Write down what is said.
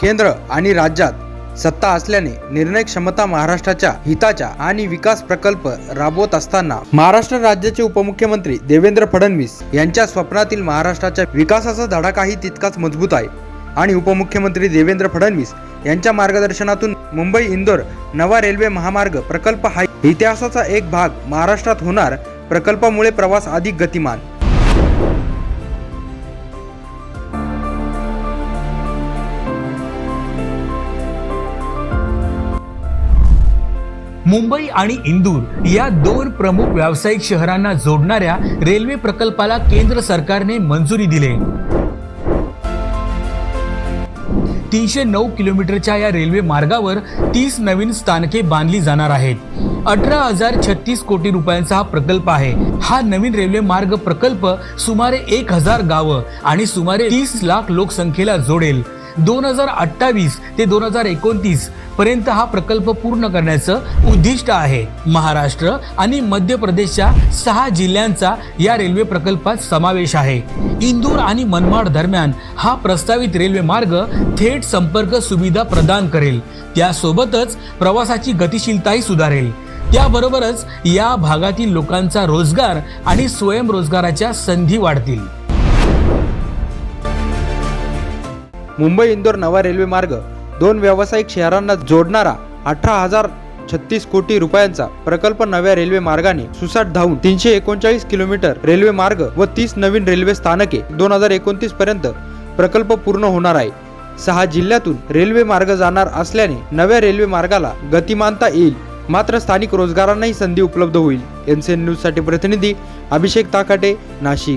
केंद्र आणि राज्यात सत्ता असल्याने निर्णय क्षमता महाराष्ट्राच्या हिताच्या आणि विकास प्रकल्प राबवत असताना महाराष्ट्र राज्याचे उपमुख्यमंत्री देवेंद्र फडणवीस यांच्या स्वप्नातील महाराष्ट्राच्या विकासाचा धडाकाही तितकाच मजबूत आहे. आणि उपमुख्यमंत्री देवेंद्र फडणवीस यांच्या मार्गदर्शनातून मुंबई इंदोर नवा रेल्वे महामार्ग प्रकल्प हा इतिहासाचा एक भाग महाराष्ट्रात होणार प्रकल्पामुळे प्रवास अधिक गतिमान मुंबई आणि इंदूर या दोन प्रमुख व्यावसायिक शहरांना जोडणाऱ्या रेल्वे प्रकल्पाला केंद्र सरकारने मंजुरी दिली. तीनशे नऊ किलोमीटरच्या या रेल्वे मार्गावर तीस नवीन स्थानके बांधली जाणार आहेत. अठरा हजार छत्तीस कोटी रुपयांचा हा प्रकल्प आहे. हा नवीन रेल्वे मार्ग प्रकल्प सुमारे एक हजार गावं आणि सुमारे तीस लाख लोकसंख्येला जोडेल. दोन हजार अठ्ठावीस ते दोन हजार एकोणतीस पर्यंत हा प्रकल्प पूर्ण करण्याचं उद्दिष्ट आहे. महाराष्ट्र आणि मध्य प्रदेशच्या सहा जिल्ह्यांचा या रेल्वे प्रकल्पात समावेश आहे. इंदूर आणि मनमाड दरम्यान हा प्रस्तावित रेल्वे मार्ग थेट संपर्क सुविधा प्रदान करेल. त्यासोबतच प्रवासाची गतिशीलताही सुधारेल. त्याबरोबरच या भागातील लोकांचा रोजगार आणि स्वयंरोजगाराच्या संधी वाढतील. मुंबई इंदोर नवा रेल्वे मार्ग दोन व्यावसायिक शहरांना जोडणारा अठरा हजार छत्तीस कोटी रुपयांचा प्रकल्प नव्या रेल्वे मार्गाने सुसाट धावून तीनशे एकोणचाळीस किलोमीटर रेल्वे मार्ग व तीस नवीन रेल्वे स्थानके दोन हजार एकोणतीस पर्यंत प्रकल्प पूर्ण होणार आहे. सहा जिल्ह्यातून रेल्वे मार्ग जाणार असल्याने नव्या रेल्वे मार्गाला गतिमानता येईल. मात्र स्थानिक रोजगारांनाही संधी उपलब्ध होईल. एनसीएन सी न्यूजसाठी प्रतिनिधी अभिषेक ताकाटे नाशिक.